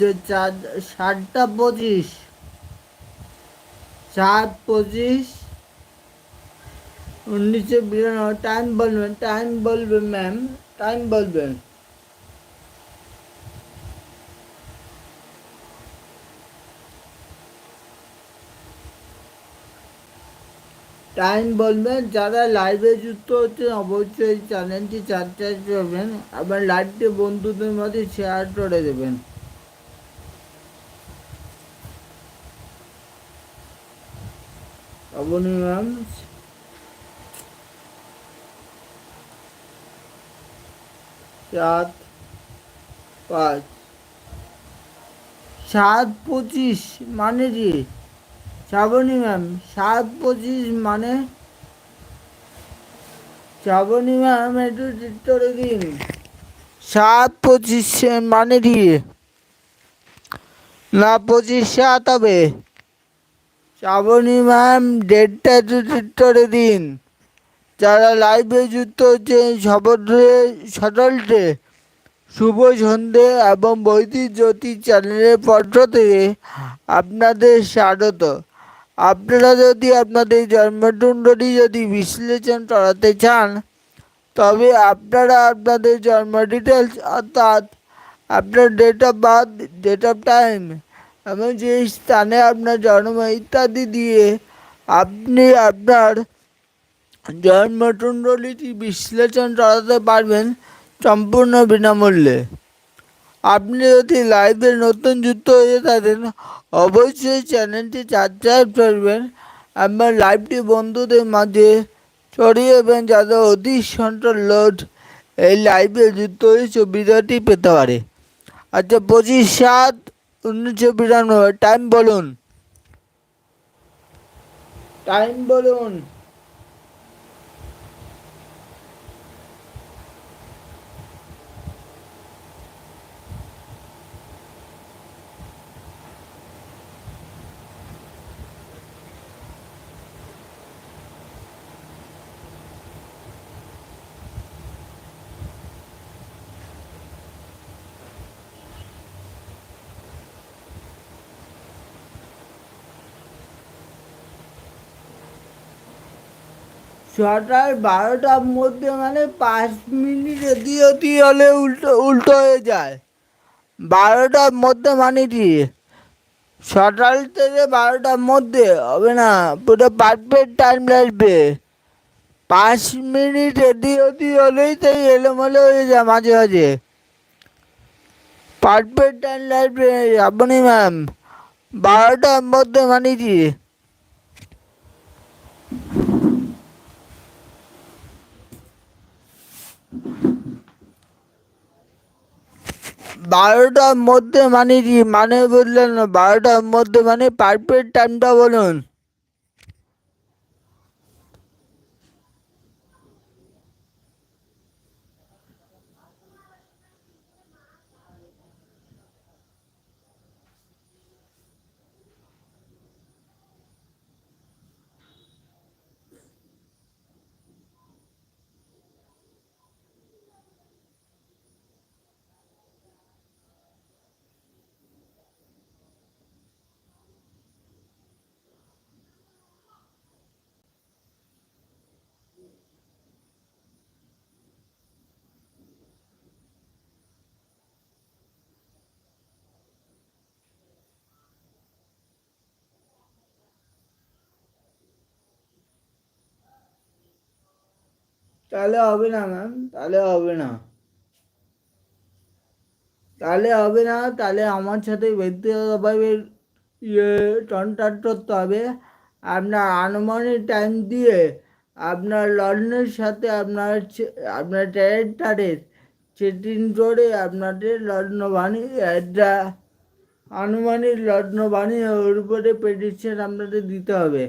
যে চার সাতটা পঁচিশ। সাত পঁচিশ। উনিশশো বিরানব্বই টাইম বলবেন টাইম বলবেন ম্যাম টাইম বলবেন। টাইম বলবেন, যারা লাইভে যুক্ত হচ্ছেন, অবশ্যই চ্যানেলটি সাবস্ক্রাইব করবেন, আবার লাইভটি বন্ধুদের মধ্যে শেয়ার করে দেবেন। অবনী ম্যাম সাত, পাঁচ। সাত পঁচিশ মানে কি? শ্রাবণী ম্যাম সাত পঁচিশ মানে? শ্রাবণী ম্যাম একটু ঠিক দিন সাত পঁচিশ মানে কি? না, পঁচিশ সাত হবে। শ্রাবণী ম্যাম ডেটটা ঠিক করে দিন। যারা লাইভে যুক্ত হচ্ছে সবরে সটলটে শুভ সন্ধে এবং বৈদিক জ্যোতি চ্যানেলের পক্ষ থেকে আপনাদের স্বাগত। আপনারা যদি আপনাদের জন্মকুণ্ডলী যদি বিশ্লেষণ করাতে চান, তবে আপনারা আপনাদের জন্ম ডিটেলস অর্থাৎ আপনার date of birth date of time এবং যে স্থানে আপনার জন্ম ইত্যাদি দিয়ে আপনি আপনার জন্মকুণ্ডলীটি বিশ্লেষণ করাতে পারবেন সম্পূর্ণ বিনামূল্যে। আপনি যদি লাইভে নতুন যুক্ত হয়ে থাকেন, অবশ্যই চ্যানেলটি সাবস্ক্রাইব করবেন। আমার লাইভটি বন্ধুদের মাঝে ছড়িয়ে দেবেন যাতে অতি সংখ্যক লোড এই লাইভে যুক্ত হয়ে সুবিধাটি পেতে পারে। আচ্ছা পঁচিশ সাত উনিশশো বিরানব্বই টাইম বলুন। টাইম বলুন। সকাল বারোটার মধ্যে মানে পাঁচ মিনিট এদি অতি হলে উল্টো উল্টো হয়ে যায়। বারোটার মধ্যে মানে কি? সকাল থেকে বারোটার মধ্যে হবে না, পুরো পারফেক্ট টাইম লাগবে। পাঁচ মিনিট এদি অতি হলেই তো এলোমেলো হয়ে যায় মাঝে মাঝে। পারফেক্ট টাইম লাগবে, আপনি ম্যাম বারোটার মধ্যে মানে কি? বারোটার মধ্যে মানে কি? মানে বললেন বারোটার মধ্যে মানে পারফেক্ট টাইমটা বলুন। তাহলে হবে না ম্যাম তাহলে হবে না। তাহলে হবে না, তাহলে আমার সাথে ব্যক্তিগতভাবে ইয়ে কন্ট্যাক্ট করতে হবে। আপনার আনুমানিক টাইম দিয়ে আপনার লগ্নের সাথে আপনার আপনার ক্যারেক্টারের সেটিং করে আপনাদের লগ্ন বানিয়ে একটা আনুমানিক লগ্ন বানিয়ে ওর উপরে প্রেডিকশন আপনাদের দিতে হবে।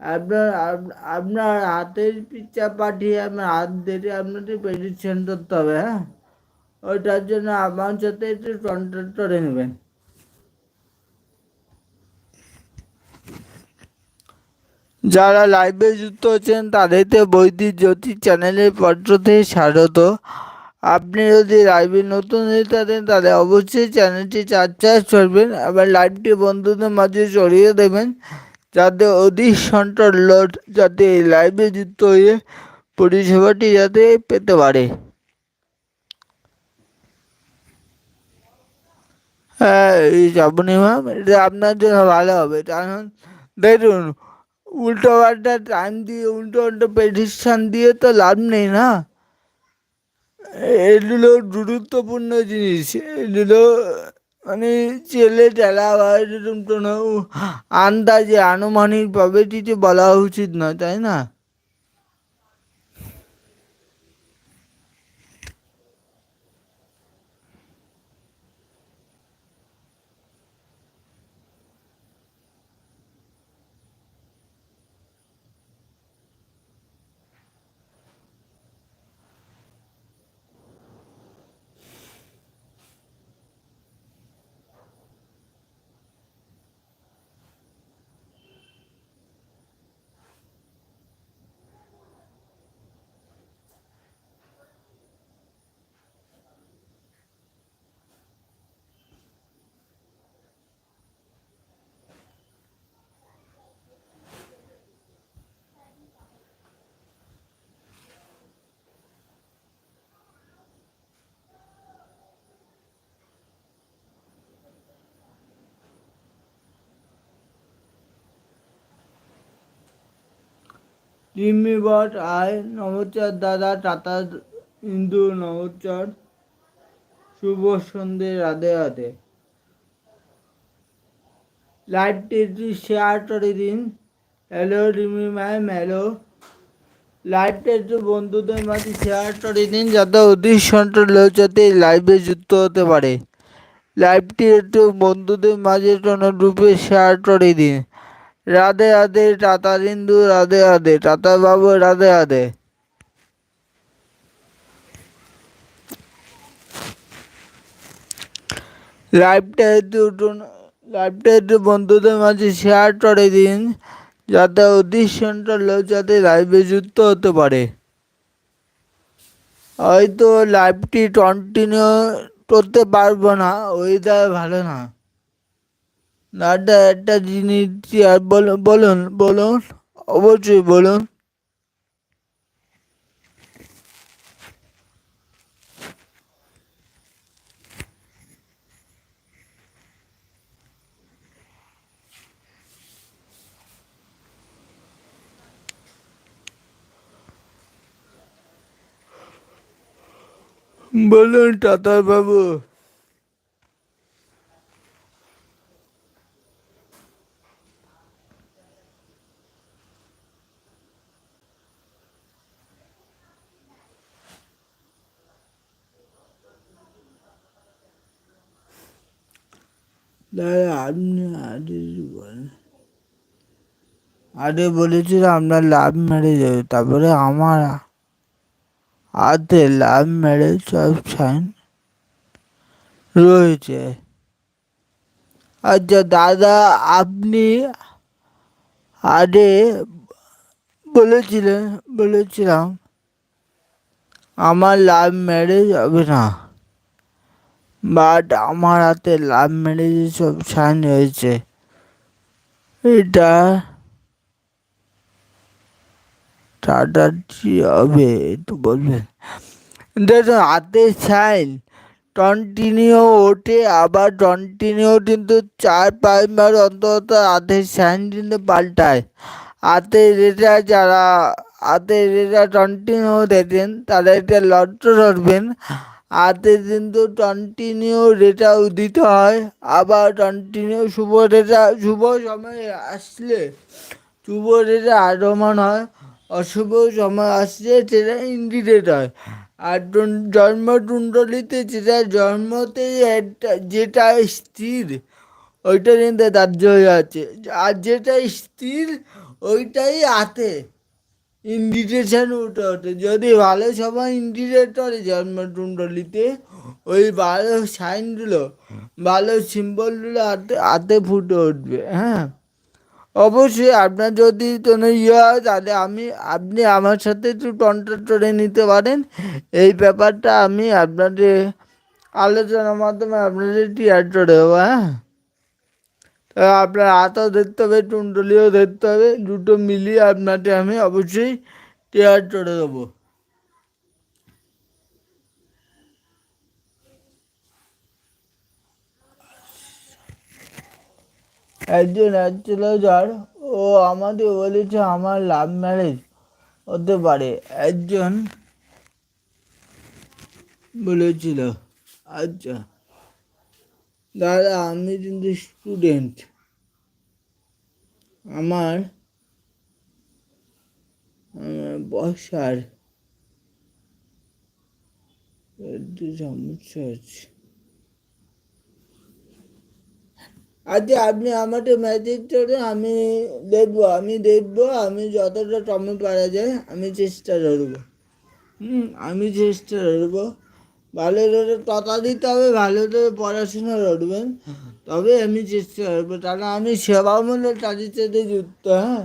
আপনার আপ- আপনার হাতের পিকচার পাঠিয়ে আপনার হাত ধরে আপনাদের প্রেডিকশন করতে হবে হ্যাঁ? ওইটার জন্য আমার সাথে একটু কন্ট্যাক্ট করে নেবেন। যারা লাইভে যুক্ত হচ্ছেন তাদেরকে বৈদিক জ্যোতি চ্যানেলের পত্র থেকে স্বাগত। আপনি যদি লাইভে নতুন হয়ে থাকেন, তাহলে অবশ্যই চ্যানেলটি সাবস্ক্রাইব করবেন, আবার লাইভটি বন্ধুদের মাঝে ছড়িয়ে দেবেন। যাতে অধিক সন্ট্যার লোড যাতে লাইভে যুক্ত হয়ে পরিষেবাটি যাতে পেতে পারে। হ্যাঁ এই ম্যাম, এটা আপনার জন্য ভালো হবে। কারণ দেখুন, উল্টো পাল্টা টাইম দিয়ে, উল্টো উল্টো প্রেডিকশান দিয়ে তো লাভ নেই না। এগুলো গুরুত্বপূর্ণ জিনিস। এগুলো মানে ছেলে টেলা বা এরকম কোনো আন্দাজে আনুমানিক প্রবৃত্তিতে বলা উচিত নয় তাই না? রিমি বট আয় নমস্কার দাদা, টাটা, ইন্দু নমস্কার শুভ সন্ধে রাধে রাধে। লাইভটি একটু শেয়ার করে দিন। হ্যালো রিমি ম্যাম হ্যালো লাইভটা একটু বন্ধুদের মাঝে শেয়ার করে দিন, যাতে সংখ্যক লোক যাতে লাইভে যুক্ত হতে পারে। লাইভটি একটু বন্ধুদের মাঝে কোনো গ্রুপে শেয়ার করে দিন। রাধে রাধে, টাটা হিন্দু রাধে রাধে, টাটা বাবু, রাধে রাধে। লাইভটা একটু লাইভটা একটু বন্ধুদের মাঝে শেয়ার করে দিন, যাতে সংখ্যক লোক যাতে লাইভে যুক্ত হতে পারে। হয়তো লাইভটি কন্টিনিউ করতে পারব না ওয়েদার ভালো না। দাদা একটা জিনিস বলুন বলুন বলুন অবশ্যই বলুন। বলুন টাটা বাবু। দাদা আপনি আগে আগে বলেছিল আপনার লাভ মেরে যাবে তারপরে আমার হাতে লাভ মেরে সব সাইন রয়েছে। আচ্ছা দাদা, আপনি আগে বলেছিলেন, বলেছিলাম, আমার লাভ ম্যারেজ হবে না। বাট আমার হাতে লাভ ম্যারেজ সব সাইন হয়েছে। এটা টাটা কি হবে, একটু বলবেন। দেখুন, হাতে সাইন। কন্টিনিউ ওঠে, আবার কন্টিনিউ কিন্তু চার পাঁচবার অন্তত হাতের সাইন কিন্তু পাল্টায়। হাতের রেটা যারা হাতের রেটা কন্টিনিউ দেখেন তারা এটা লক্ষ্য ধরবেন। হাতে কিন্তু কন্টিনিউ রেটা দিতে হয়। আবার কন্টিনিউ শুভ রেটা শুভ সময় আসলে শুভ রেটা আগমন হয়। অশুভ সময় আসলে সেটা ইন্ডিকেট হয়। আর জন্মকুণ্ডলিতে যেটা জন্মতে একটা, যেটা স্থির, ওইটা কিন্তু দাহ্য হয়ে আছে। আর যেটা স্থির, ওইটাই আতে। ইন্ডিকেশন উঠে ওঠে। যদি ভালো সবাই ইন্ডিকেট করে জন্মকুণ্ডলিতে, ওই ভালো সাইনগুলো, ভালো সিম্বলগুলো হাতে হাতে ফুটে উঠবে হ্যাঁ? অবশ্যই আপনার যদি কোনো ইয়ে হয়, তাহলে আমি, আপনি আমার সাথে একটু কন্ট্যাক্ট করে নিতে পারেন। এই ব্যাপারটা আমি আপনাদের আলোচনার মাধ্যমে আপনাদের টিয়ার করে দেবো হ্যাঁ? আপনার আতা ধরতে হবে টুন্ডলিও ধরতে হবে, দুটো মিলিয়ে আপনাকে আমি অবশ্যই টিয়ার করে দেবো। একজন যার ও আমাদের বলেছে আমার লাভ ম্যারেজ হতে পারে। একজন বলেছিল আচ্ছা। দাদা, আমি কিন্তু স্টুডেন্ট আমার বসার সমস্যা আছে। আচ্ছা আপনি আমাকে মেসেজ করে আমি দেখব আমি দেখব, আমি যতটা সময় পারা যায়, আমি চেষ্টা করব। হুম, আমি চেষ্টা করব। ভালো করে কথা দিতে হবে, ভালো করে পড়াশোনা করবেন। তবে আমি চেষ্টা করব কারণ আমি সেবামূলক কাজের সাথে যুক্ত হ্যাঁ?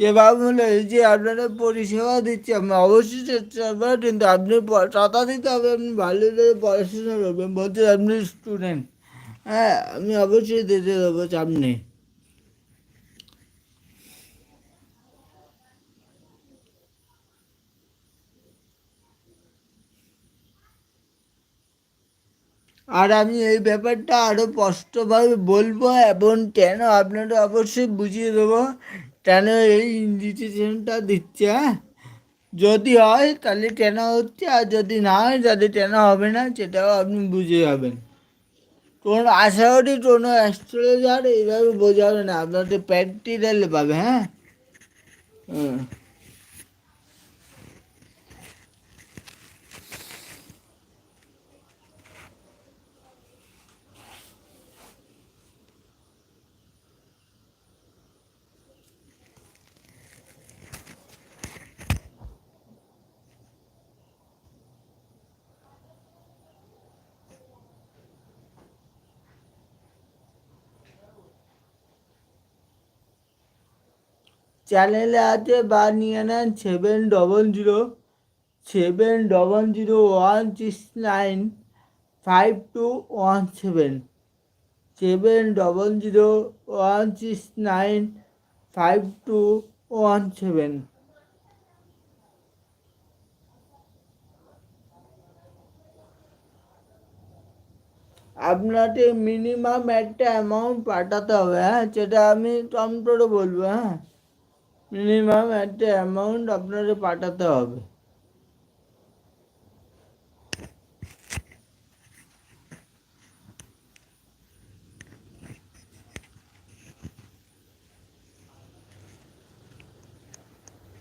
সেবামূলক, এই যে আপনারা পরিষেবা দিচ্ছি, আমি অবশ্যই চেষ্টা করব, কিন্তু আপনি কথা দিতে হবে, আপনি ভালো করে পড়াশোনা করবেন, বলতে আপনি স্টুডেন্ট হ্যাঁ আমি অবশ্যই দিতে দেবো চাপ আর আমি এই ব্যাপারটা আরও স্পষ্টভাবে বলব এবং কেন আপনারা অবশ্যই বুঝিয়ে দেবো। কেন এই ইনভিটেশনটা দিচ্ছে হ্যাঁ? যদি হয় তাহলে কেন হচ্ছে, আর যদি না হয় তাহলে কেন হবে না, সেটাও আপনি বুঝে যাবেন। কোনো আশা করি কোনো অ্যাস্ট্রোলজার এইভাবে বোঝাবে না, আপনাদের প্র্যাকটিক্যাল পাবে হ্যাঁ? হুম। চ্যানেলে আছে বা নিয়ে নেন seven double zero, seven double zero one six nine five two one seven. Seven double zero one six nine five two one seven. আপনাকে মিনিমাম একটা অ্যামাউন্ট পাঠাতে হবে হ্যাঁ? সেটা আমি কম করে বলব হ্যাঁ মিনিমাম একটা অ্যামাউন্ট আপনাকে পাঠাতে হবে।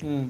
হুম।